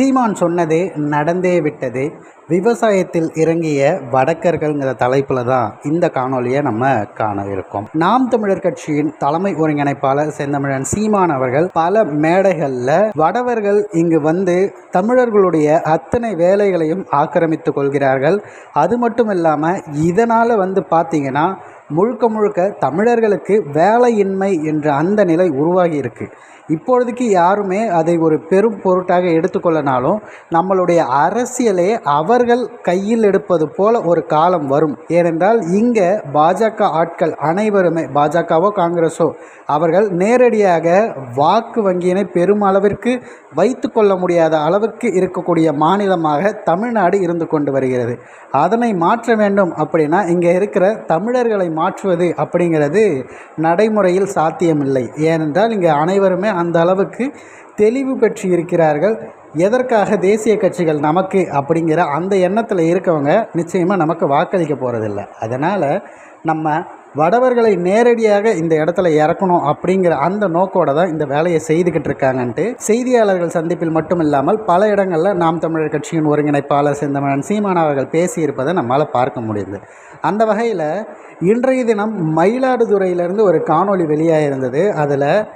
சீமான் சொன்னது நடந்தே விட்டது. விவசாயத்தில் இறங்கிய வடக்கர்கள்ங்கிற தலைப்பில் தான் இந்த காணொலியை நம்ம காண இருக்கோம். நாம் தமிழர் கட்சியின் தலைமை ஒருங்கிணைப்பாளர் செந்தமிழன் சீமான் அவர்கள் பல மேடைகளில் வடவர்கள் இங்கு வந்து தமிழர்களுடைய அத்தனை வேலைகளையும் ஆக்கிரமித்து கொள்கிறார்கள். அது மட்டும் இல்லாமல் இதனால் வந்து பார்த்தீங்கன்னா முழுக்க முழுக்க தமிழர்களுக்கு வேலையின்மை என்ற அந்த நிலை உருவாகி இருக்கு. இப்பொழுதுக்கு யாருமே அதை ஒரு பெரும் பொருட்டாக எடுத்துக்கொள்ளனாலும் நம்மளுடைய அரசியலே அவர் அவர்கள் கையில் எடுப்பது போல ஒரு காலம் வரும். ஏனென்றால் இங்கே பாஜக ஆட்கள் அனைவருமே பாஜகவோ காங்கிரஸோ அவர்கள் நேரடியாக வாக்கு வங்கியினை பெரும் அளவிற்கு வைத்து கொள்ள முடியாத அளவிற்கு இருக்கக்கூடிய மாநிலமாக தமிழ்நாடு இருந்து கொண்டு வருகிறது. அதனை மாற்ற வேண்டும் அப்படின்னா இங்கே இருக்கிற தமிழர்களை மாற்றுவது அப்படிங்கிறது நடைமுறையில் சாத்தியமில்லை. ஏனென்றால் இங்கே அனைவருமே அந்த அளவுக்கு தெளிவு பெற்று இருக்கிறார்கள். எதற்காக தேசிய கட்சிகள் நமக்கு அப்படிங்கிற அந்த எண்ணத்தில் இருக்கவங்க நிச்சயமாக நமக்கு வாக்களிக்க போகிறதில்ல அதனால் நம்ம வடவர்களை நேரடியாக இந்த இடத்துல இறக்கணும் அப்படிங்கிற அந்த நோக்கோட தான் இந்த வேலையை செய்துக்கிட்டு இருக்காங்கன்ட்டு செய்தியாளர்கள் சந்திப்பில் மட்டும் இல்லாமல் பல இடங்களில் நாம் தமிழர் கட்சியின் ஒருங்கிணைப்பாளர் செந்தமிழன் சீமான் அவர்கள் பேசியிருப்பதை நம்மளால் பார்க்க முடியுது. அந்த வகையில் இன்றைய தினம் மயிலாடுதுறையிலிருந்து ஒரு காணொளி வெளியாகிருந்தது அதில்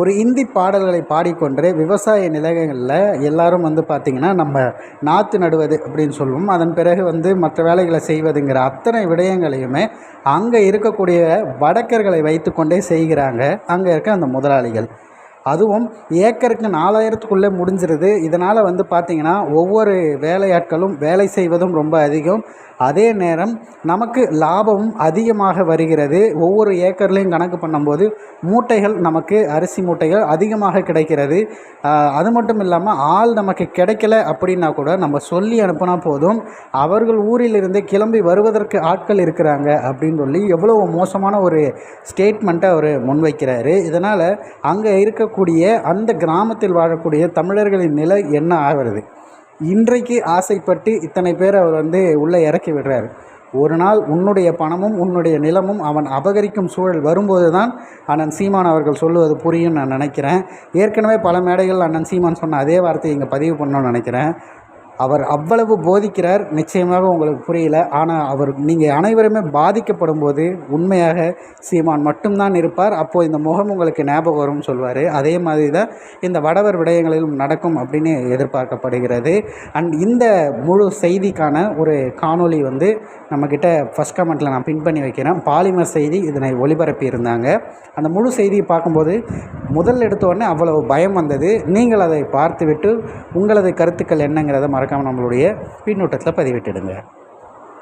ஒரு இந்தி பாடல்களை பாடிக்கொண்டு விவசாய நிலையங்களில் எல்லாரும் வந்து பார்த்திங்கன்னா நம்ம நாற்று நடுவது அப்படின்னு சொல்லுவோம். அதன் பிறகு வந்து மற்ற வேலைகளை செய்வதுங்கிற அத்தனை விடயங்களையுமே அங்கே இருக்கக்கூடிய வடக்கர்களை வைத்துக்கொண்டே செய்கிறாங்க. அங்கே இருக்க அந்த முதலாளிகள். அதுவும் ஏக்கருக்கு நாலாயிரத்துக்குள்ளே முடிஞ்சிருது. இதனால் வந்து பார்த்திங்கன்னா ஒவ்வொரு வேலையாட்களும் வேலை செய்வதும் ரொம்ப அதிகம். அதே நேரம் நமக்கு லாபமும் அதிகமாக வருகிறது. ஒவ்வொரு ஏக்கர்லேயும் கணக்கு பண்ணும்போது மூட்டைகள் நமக்கு அரிசி மூட்டைகள் அதிகமாக கிடைக்கிறது. அது மட்டும் இல்லாமல் ஆள் நமக்கு கிடைக்கல அப்படின்னா கூட நம்ம சொல்லி அனுப்பினா போதும். அவர்கள் ஊரிலிருந்து கிளம்பி வருவதற்கு ஆட்கள் இருக்கிறாங்க அப்படின்னு சொல்லி எவ்வளோ மோசமான ஒரு ஸ்டேட்மெண்ட்டை அவர் முன்வைக்கிறாரு. இதனால் அங்கே இருக்க இருக்கக்கூடிய அந்த கிராமத்தில் வாழக்கூடிய தமிழர்களின் நிலை என்ன ஆகிறது? இன்றைக்கு ஆசைப்பட்டு இத்தனை பேர் அவர் வந்து உள்ளே இறக்கி விடுறாரு. ஒரு நாள் உன்னுடைய பணமும் உன்னுடைய நிலமும் அவன் அபகரிக்கும் சூழல் வரும்போது தான் அண்ணன் சீமான் அவர்கள் சொல்லுவது புரியும் நான் நினைக்கிறேன். ஏற்கனவே பல மேடைகள் அண்ணன் சீமான் சொன்ன அதே வார்த்தையை இங்கே பதிவு பண்ணணும்னு நினைக்கிறேன். அவர் அவ்வளவு போதிக்கிறார். நிச்சயமாக உங்களுக்கு புரியல. ஆனால் அவர் நீங்கள் அனைவருமே பாதிக்கப்படும் போது உண்மையாக சீமான் மட்டும்தான் இருப்பார். அப்போது இந்த முகம் உங்களுக்கு ஞாபகம் வரும்னு சொல்வார். அதே மாதிரி தான் இந்த வடவர் விடயங்களிலும் நடக்கும் அப்படின்னு எதிர்பார்க்கப்படுகிறது. அண்ட் இந்த முழு செய்திக்கான ஒரு காணொளி வந்து நம்மக்கிட்ட ஃபஸ்ட் கமெண்ட்டில் நான் பின் பண்ணி வைக்கிறேன். பாலிமர் செய்தி இதனை ஒளிபரப்பி இருந்தாங்க அந்த முழு செய்தியை பார்க்கும்போது முதல் உடனே அவ்வளவு பயம் வந்தது. நீங்கள் அதை பார்த்துவிட்டு உங்களது கருத்துக்கள் என்னங்கிறத மறக்காமல் நம்மளுடைய பின்னூட்டத்தில் பதிவிட்டுடுங்க.